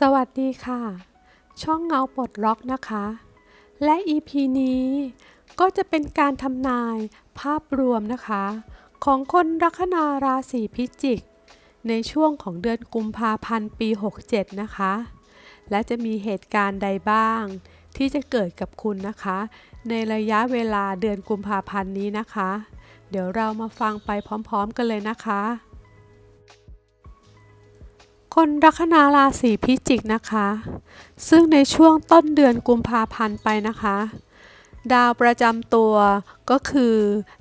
สวัสดีค่ะ ช่องเงาปลดล็อกนะคะ และ EP นี้ก็จะเป็นการทำนายภาพรวมนะคะ ของคนลัคนาราศีพิจิก ในช่วงของเดือนกุมภาพันธ์ปี 67 นะคะ และจะมีเหตุการณ์ใดบ้าง ที่จะเกิดกับคุณนะคะ ในระยะเวลาเดือนกุมภาพันธ์นี้นะคะ เดี๋ยวเรามาฟังไปพร้อม ๆ กันเลยนะคะ คนลัคนาราศีพิจิกนะคะ ซึ่งในช่วงต้นเดือนกุมภาพันธ์ไปนะคะ ดาวประจำตัวก็คือ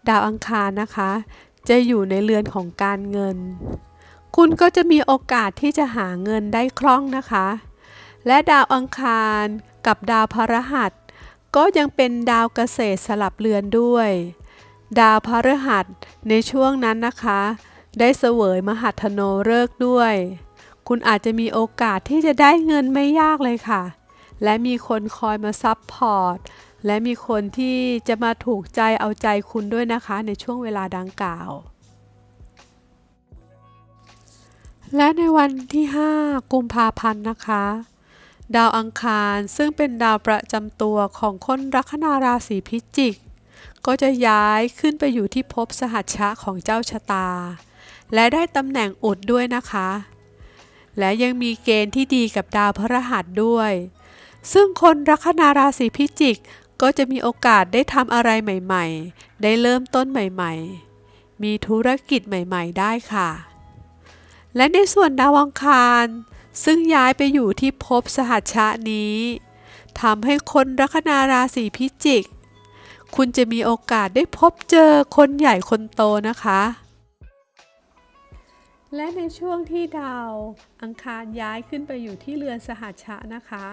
ดาวอังคารนะคะ จะอยู่ในเรือนของการเงิน คุณก็จะมีโอกาสที่จะหาเงินได้คล่องนะคะ และดาวอังคารกับดาวพฤหัส ก็ยังเป็นดาวเกษตรสลับเรือนด้วย ดาวพฤหัสในช่วงนั้นนะคะ ได้เสวยมหัทโนฤกษ์ด้วย คุณอาจจะมีโอกาสที่จะได้เงินไม่ยากเลยค่ะ และมีคนคอยมาซับพอร์ต และมีคนที่จะมาถูกใจเอาใจคุณด้วยนะคะในช่วงเวลาดังกล่าว และในวันที่ 5 กุมภาพันธ์นะคะ ดาวอังคารซึ่งเป็นดาวประจำตัวของคนลัคนาราศีพิจิก ก็จะย้ายขึ้นไปอยู่ที่ภพสหัชชะของเจ้าชะตา และได้ตำแหน่งอุดด้วยนะคะ และยังมีเกณฑ์ที่ดีกับดาวพฤหัสด้วย ซึ่งคนลัคนาราศีพิจิกก็จะมีโอกาสได้ทำอะไรใหม่ๆ ได้เริ่มต้นใหม่ๆ มีธุรกิจใหม่ๆ ได้ค่ะ และในส่วนดาวอังคาร ซึ่งย้ายไปอยู่ที่ภพสหัชชะนี้ทำให้คนลัคนาราศีพิจิก คุณจะมีโอกาสได้พบเจอคนใหญ่คนโตนะคะ และในช่วงที่ดาวอังคารย้ายขึ้นไปอยู่ที่เรือนสหัชชะนะคะ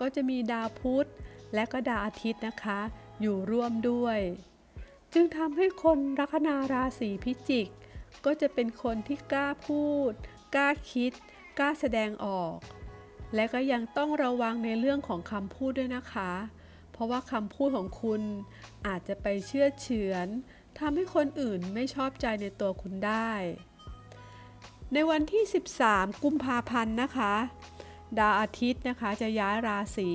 ก็จะมีดาวพุธและก็ดาวอาทิตย์นะคะ อยู่ร่วมด้วย จึงทำให้คนลัคนาราศีพิจิก ก็จะเป็นคนที่กล้าพูด กล้าคิด กล้าแสดงออก และก็ยังต้องระวังในเรื่องของคำพูดด้วยนะคะ เพราะว่าคำพูดของคุณอาจจะไปเชื่อเฉือนทำให้คนอื่นไม่ชอบใจในตัวคุณได้ ในวันที่ 13 กุมภาพันธ์นะคะ ดาวอาทิตย์นะคะจะย้ายราศี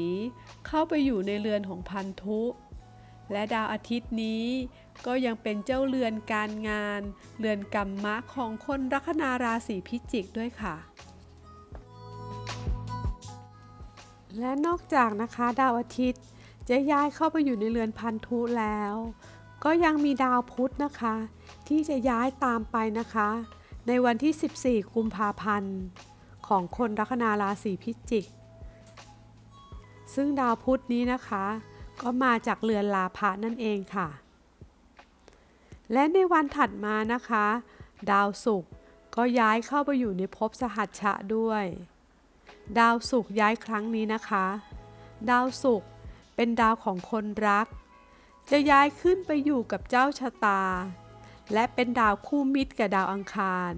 เข้าไปอยู่ในเรือนของพันธุ และดาวอาทิตย์นี้ก็ยังเป็นเจ้าเรือนการงาน เรือนกรรมะของคนลัคนาราศีพิจิกด้วยค่ะ และนอกจากนะคะดาวอาทิตย์จะย้ายเข้าไปอยู่ในเรือนพันธุแล้ว ก็ยังมีดาวพุธนะคะ ที่จะย้ายตามไปนะคะ ในวันที่ 14 กุมภาพันธ์ ของคนลัคนาราศีพิจิก ซึ่งดาวพุธนี้นะคะ ก็มาจากเรือนลาภะนั่นเองค่ะ และในวันถัดมานะคะ ดาวศุกร์ก็ย้ายเข้าไปอยู่ในภพสหัชชะด้วย ดาวศุกร์ย้ายครั้งนี้นะคะ ดาวศุกร์เป็นดาวของคนรัก จะย้ายขึ้นไปอยู่กับเจ้าชะตา และเป็นดาวคู่มิตรกับดาวอังคาร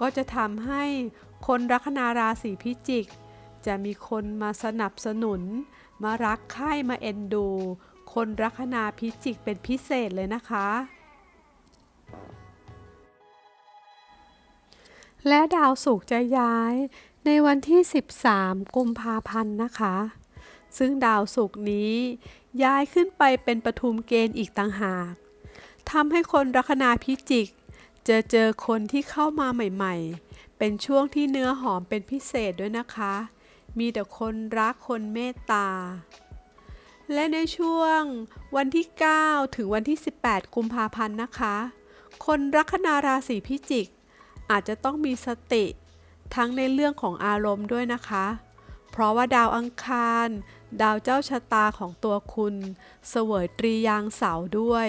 ก็จะทำให้คนลัคนาราศีพิจิก จะมีคนมาสนับสนุน มารักใคร่มาเอ็นดู คนลัคนาพิจิกเป็นพิเศษเลยนะคะ และดาวศุกร์จะย้ายในวันที่ 13 กุมภาพันธ์นะคะ ซึ่งดาวศุกร์นี้ย้ายขึ้นไปเป็นปทุมเกณฑ์อีกต่างหาก ทำให้คนลัคนาพิจิก เจอเจอคนที่เข้ามาใหม่ๆ เป็นช่วงที่เนื้อหอมเป็นพิเศษด้วยนะคะ มีแต่คนรักคนเมตตา และในช่วงวันที่ 9 ถึงวันที่ 18 กุมภาพันธ์นะคะ คนลัคนาราศีพิจิก อาจจะต้องมีสติทั้งในเรื่องของอารมณ์ด้วยนะคะ เพราะว่าดาวอังคาร ดาวเจ้าชะตาของตัวคุณ เสวยตรียางเสาด้วย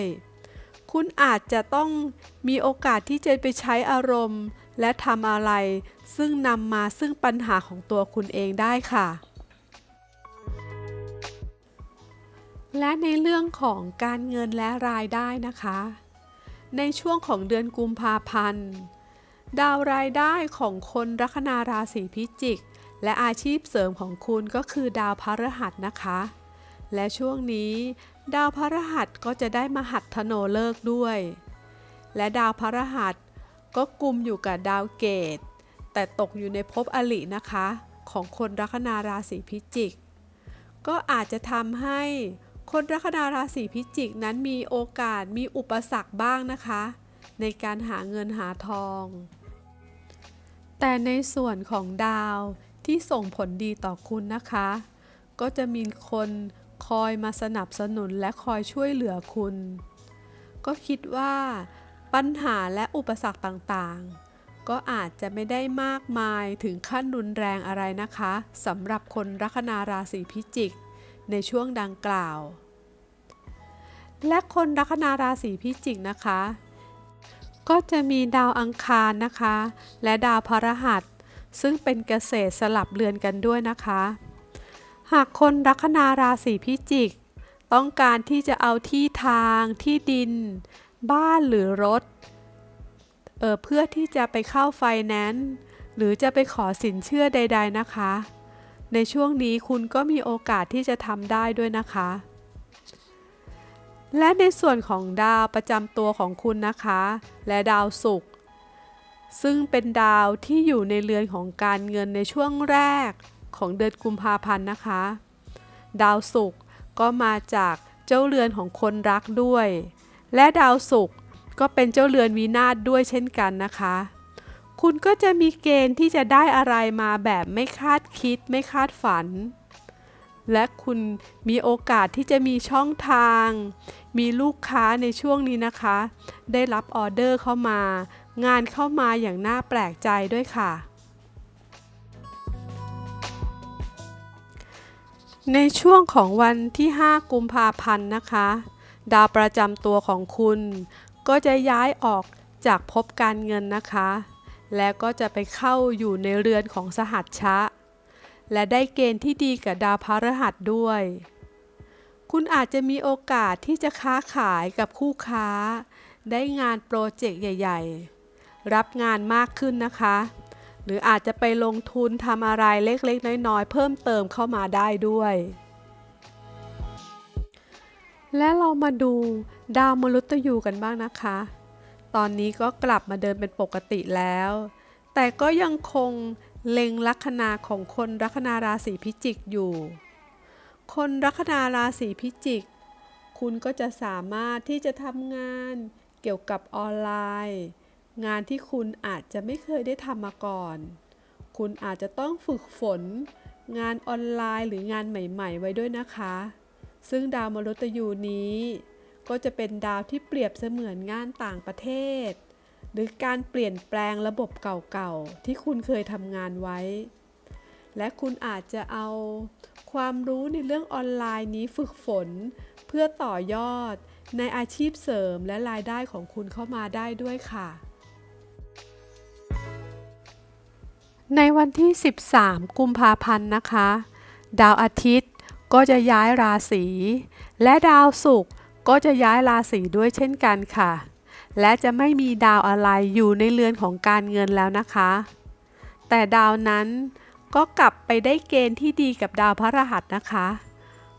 คุณอาจจะต้องมีโอกาสที่จะไปใช้อารมณ์ และทำอะไร ซึ่งนำมาซึ่งปัญหาของตัวคุณเองได้ค่ะ และในเรื่องของการเงินและรายได้นะคะ ในช่วงของเดือนกุมภาพันธ์ ดาวรายได้ของคนลัคนาราศีพิจิก และอาชีพเสริมของคุณก็คือดาวพฤหัสนะคะ และช่วงนี้ ดาวพฤหัสก็จะได้มหัทโนเลิกด้วย และดาวพฤหัสก็กลุ่มอยู่กับดาวเกต แต่ตกอยู่ในภพอลินะคะ ของคนลัคนาราศีพิจิก ก็อาจจะทำให้คนลัคนาราศีพิจิกนั้นมีโอกาสมีอุปสรรคบ้างนะคะ ในการหาเงินหาทอง แต่ในส่วนของดาวที่ส่งผลดีต่อคุณนะคะ ก็จะมีคน คอยมาสนับสนุนและคอยช่วยเหลือคุณ ก็คิดว่า ปัญหาและอุปสรรคต่างๆ ก็อาจจะไม่ได้มากมายถึงขั้นรุนแรงอะไรนะคะสำหรับคนลัคนาราศีพิจิก ในช่วงดังกล่าว และคนลัคนาราศีพิจิกนะคะ ก็จะมีดาวอังคารนะคะ และดาวพฤหัส ซึ่งเป็นเกษตรสลับเรือนกันด้วยนะคะ หากคนลัคนาราศีพิจิก ต้องการที่จะเอาที่ทางที่ดิน บ้านหรือรถเออเพื่อที่จะไปเข้าไฟแนนซ์หรือจะไปขอสินเชื่อใด ๆนะคะ ในช่วงนี้คุณก็มีโอกาสที่จะทำได้ด้วยนะคะ และในส่วนของดาวประจำตัวของคุณนะคะ และดาวศุกร์ซึ่งเป็นดาวที่อยู่ในเรือนของการเงินในช่วงแรก ของเดือนกุมภาพันธ์นะคะ ดาวศุกร์ก็มาจากเจ้าเรือนของคนรักด้วย และดาวศุกร์ก็เป็นเจ้าเรือนวินาศด้วยเช่นกันนะคะ คุณก็จะมีเกณฑ์ที่จะได้อะไรมาแบบไม่คาดคิดไม่คาดฝัน และคุณมีโอกาสที่จะมีช่องทาง มีลูกค้าในช่วงนี้นะคะ ได้รับออเดอร์เข้ามา งานเข้ามาอย่างน่าแปลกใจด้วยค่ะ ในช่วงของวันที่ 5 กุมภาพันธ์นะคะ ดาวประจำตัวของคุณ ก็จะย้ายออกจากภพการเงินนะคะ และก็จะไปเข้าอยู่ในเรือนของสหัชชะ และได้เกณฑ์ที่ดีกับดาวพฤหัสด้วย คุณอาจจะมีโอกาสที่จะค้าขายกับคู่ค้า ได้งานโปรเจกต์ใหญ่ ๆ รับงานมากขึ้นนะคะ หรืออาจจะไปลงทุนทำอะไรเล็กๆ น้อยๆ เพิ่มเติมเข้ามาได้ด้วย และเรามาดูดาวมฤตยูกันบ้างนะคะ ตอนนี้ก็กลับมาเดินเป็นปกติแล้ว แต่ก็ยังคงเล็งลัคนาของคนลัคนาราศีพิจิกอยู่ คนลัคนาราศีพิจิก คุณก็จะสามารถที่จะทำงานเกี่ยวกับออนไลน์ งานที่คุณอาจจะไม่เคยได้ทำมาก่อน คุณอาจจะต้องฝึกฝน งานออนไลน์หรืองานใหม่ ๆ ไว้ด้วยนะคะ ซึ่งดาวมฤตยูนี้ ก็จะเป็นดาวที่เปรียบเสมือนงานต่างประเทศ หรือการเปลี่ยนแปลงระบบเก่าๆ ที่คุณเคยทำงานไว้ และคุณอาจจะเอาความรู้ในเรื่องออนไลน์นี้ฝึกฝน เพื่อต่อยอดในอาชีพเสริมและรายได้ของคุณเข้ามาได้ด้วยค่ะ ในวันที่ 13 กุมภาพันธ์นะคะ ดาวอาทิตย์ก็จะย้ายราศี และดาวศุกร์ก็จะย้ายราศีด้วยเช่นกันค่ะ และจะไม่มีดาวอะไรอยู่ในเรือนของการเงินแล้วนะคะ แต่ดาวนั้นก็กลับไปได้เกณฑ์ที่ดีกับดาวพระรหัสนะคะ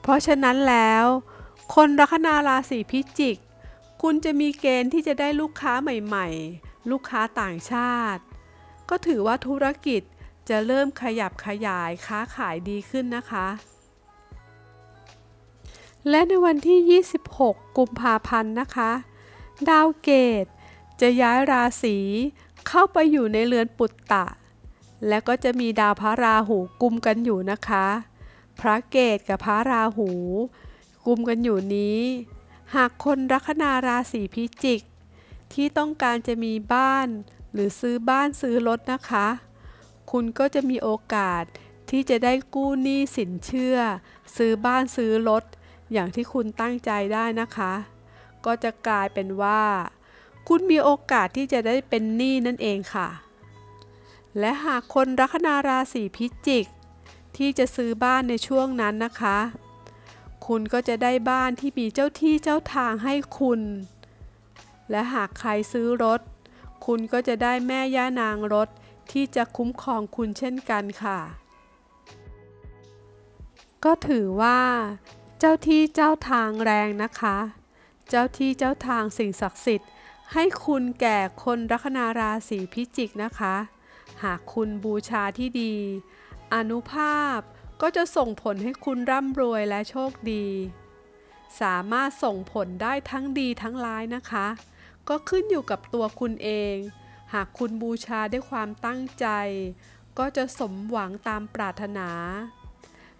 เพราะฉะนั้นแล้ว คนลัคนาราศีพิจิก คุณจะมีเกณฑ์ที่จะได้ลูกค้าใหม่ ๆ ลูกค้าต่างชาติ ก็ถือว่าธุรกิจจะเริ่มขยับขยายค้าขายดีขึ้นนะคะ และในวันที่ 26 กุมภาพันธ์นะคะ ดาวเกตจะย้ายราศีเข้าไปอยู่ในเรือนปุตตะ และก็จะมีดาวพระราหูกุมกันอยู่นะคะ พระเกตกับพระราหู กุมกันอยู่นี้ หากคนลัคนาราศีพิจิก ที่ต้องการจะมีบ้าน หรือซื้อบ้านซื้อรถนะคะ คุณก็จะมีโอกาสที่จะได้กู้หนี้สินเชื่อ ซื้อบ้านซื้อรถ อย่างที่คุณตั้งใจได้นะคะ ก็จะกลายเป็นว่า คุณมีโอกาสที่จะได้เป็นหนี้นั่นเองค่ะ และหากคนลัคนาราศีพิจิก ที่จะซื้อบ้านในช่วงนั้นนะคะ คุณก็จะได้บ้านที่มีเจ้าที่เจ้าทางให้คุณ และหากใครซื้อรถ คุณก็จะได้แม่ย่านางรถที่จะคุ้มครองคุณเช่นกันค่ะ ก็ถือว่า เจ้าที่เจ้าทางแรงนะคะ เจ้าที่เจ้าทางสิ่งศักดิ์สิทธิ์ ให้คุณแก่คนลัคนาราศีพิจิกนะคะ หากคุณบูชาที่ดี อนุภาพก็จะส่งผลให้คุณร่ำรวยและโชคดี สามารถส่งผลได้ทั้งดีทั้งร้ายนะคะ ก็ขึ้นอยู่กับตัวคุณเอง หากคุณบูชาด้วยความตั้งใจ ก็จะสมหวังตามปรารถนา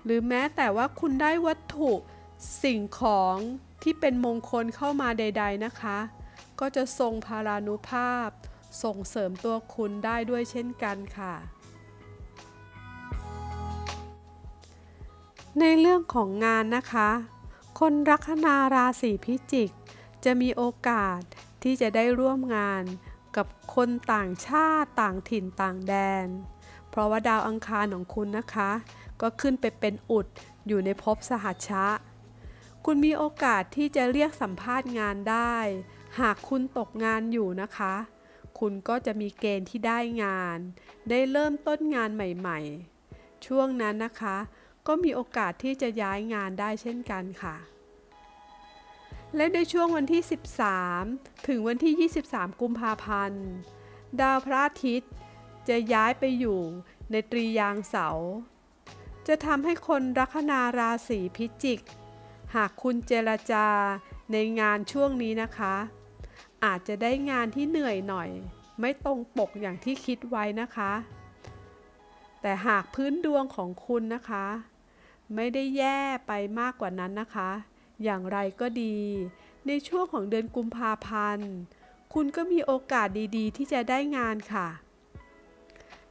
หรือแม้แต่ว่าคุณได้วัตถุสิ่งของที่เป็นมงคลเข้ามาใด ๆนะคะ ก็จะทรงพารานุภาพ ส่งเสริมตัวคุณได้ด้วยเช่นกันค่ะ ในเรื่องของงานนะคะ คนลัคนาราศีพิจิก จะมีโอกาส ที่จะได้ร่วมงานกับคนต่างชาติต่างถิ่นต่างแดน เพราะว่าดาวอังคารของคุณนะคะ ก็ขึ้นไปเป็นอุดอยู่ในภพสหัชชะ คุณมีโอกาสที่จะเรียกสัมภาษณ์งานได้ หากคุณตกงานอยู่นะคะ คุณก็จะมีเกณฑ์ที่ได้งาน ได้เริ่มต้นงานใหม่ๆ ช่วงนั้นนะคะ ก็มีโอกาสที่จะย้ายงานได้เช่นกันค่ะ และในช่วงวันที่ 13 ถึงวันที่ 23 กุมภาพันธ์ ดาวพระอาทิตย์ จะย้ายไปอยู่ในตรียางเสา จะทำให้คนลัคนาราศีพิจิก หากคุณเจรจาในงานช่วงนี้นะคะ อาจจะได้งานที่เหนื่อยหน่อย ไม่ตรงปกอย่างที่คิดไว้นะคะ แต่หากพื้นดวงของคุณนะคะ ไม่ได้แย่ไปมากกว่านั้นนะคะ อย่างไรก็ดี ในช่วงของเดือนกุมภาพันธ์ คุณก็มีโอกาสดีๆ ที่จะได้งานค่ะ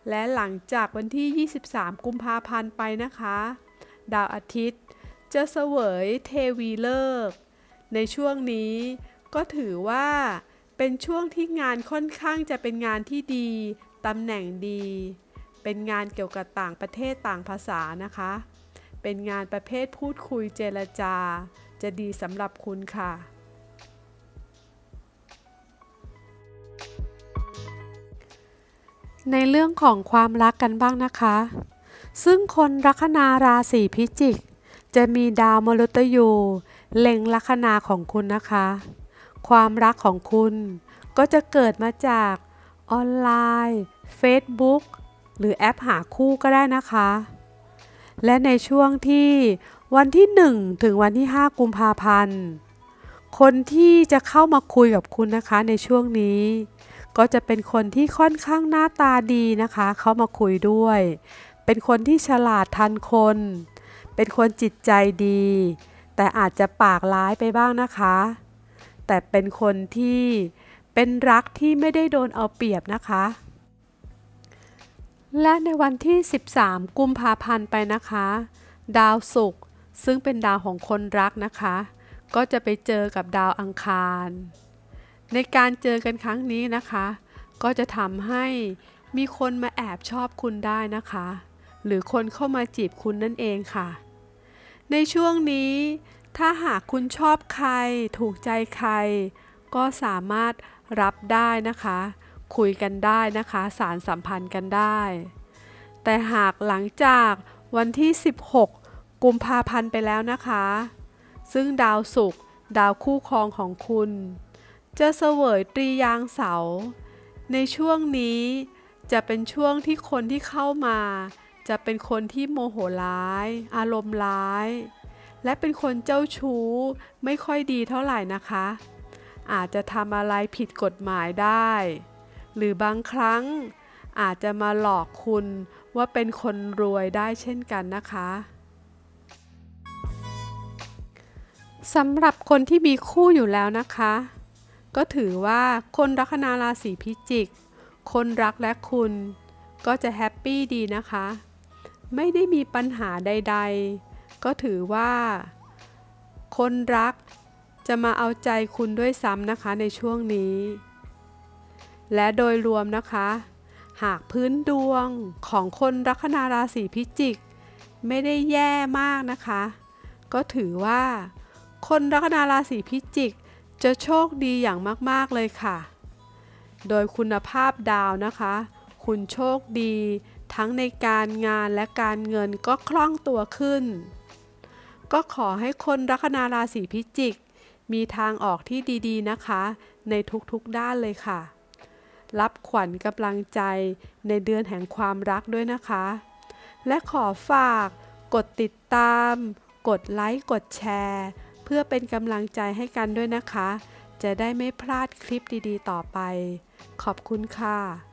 และหลังจากวันที่ 23 กุมภาพันธ์ไปนะคะ ดาวอาทิตย์จะเสวยเทวีเลิก ในช่วงนี้ก็ถือว่าเป็นช่วงที่งานค่อนข้างจะเป็นงานที่ดี ตำแหน่งดี เป็นงานเกี่ยวกับต่างประเทศต่างภาษานะคะ เป็นงานประเภทพูดคุยเจรจา จะดีสำหรับคุณค่ะ ในเรื่องของความรักกันบ้างนะคะ ซึ่งคนลัคนาราศีพิจิก จะมีดาวมฤตยูเล็งลัคนาของคุณนะคะ ความรักของคุณก็จะเกิดมาจากออนไลน์ Facebook หรือแอปหาคู่ก็ได้นะคะ และในช่วงที่ วันที่ 1 ถึงวันที่ 5 กุมภาพันธ์ คนที่จะเข้ามาคุยกับคุณนะคะในช่วงนี้ ก็จะเป็นคนที่ค่อนข้างหน้าตาดีนะคะ เข้ามาคุยด้วย เป็นคนที่ฉลาดทันคน เป็นคนจิตใจดี แต่อาจจะปากร้ายไปบ้างนะคะ แต่เป็นคนที่เป็นรักที่ไม่ได้โดนเอาเปรียบนะคะ และในวันที่ 13 กุมภาพันธ์ไปนะคะ ดาวศุกร์ ซึ่งเป็นดาวของคนรักนะคะ ก็จะไปเจอกับดาวอังคาร ในการเจอกันครั้งนี้นะคะ ก็จะทำให้มีคนมาแอบชอบคุณได้นะคะ หรือคนเข้ามาจีบคุณนั่นเองค่ะ ในช่วงนี้ ถ้าหากคุณชอบใคร ถูกใจใคร ก็สามารถรับได้นะคะ คุยกันได้นะคะ สารสัมพันธ์กันได้ แต่หากหลังจากวันที่ 16 กุมภาพันธ์ไปแล้วนะคะ ซึ่งดาวศุกร์ดาวคู่ครองของคุณ จะเสวยตรียางเสา ในช่วงนี้จะเป็นช่วงที่คนที่เข้ามา จะเป็นคนที่โมโหร้าย อารมณ์ร้าย และเป็นคนเจ้าชู้ไม่ค่อยดีเท่าไหร่นะคะ อาจจะทำอะไรผิดกฎหมายได้ หรือบางครั้งอาจจะมาหลอกคุณว่าเป็นคนรวยได้เช่นกันนะคะ สำหรับคนที่มีคู่อยู่แล้วนะคะ ก็ถือว่าคนลัคนาราศีพิจิก คนรักและคุณ ก็จะแฮปปี้ดีนะคะ ไม่ได้มีปัญหาใด ๆ ก็ถือว่า คนรักจะมาเอาใจคุณด้วยซ้ำนะคะในช่วงนี้ และโดยรวมนะคะ หากพื้นดวงของคนลัคนาราศีพิจิก ไม่ได้แย่มากนะคะ ก็ถือว่า คนลัคนาราศีพิจิก จะโชคดีอย่างมาก ๆ เลยค่ะ โดยคุณภาพดาวนะคะ คุณโชคดี ทั้งในการงานและการเงินก็คล่องตัวขึ้น ก็ขอให้คนลัคนาราศีพิจิก มีทางออกที่ดีๆนะคะ ในทุกๆด้านเลยค่ะ รับขวัญกำลังใจในเดือนแห่งความรักด้วยนะคะ และขอฝาก กดติดตาม กดไลค์ กดแชร์ เพื่อเป็นกำลังใจให้กันด้วยนะคะ จะได้ไม่พลาดคลิปดีๆ ต่อไป ขอบคุณค่ะ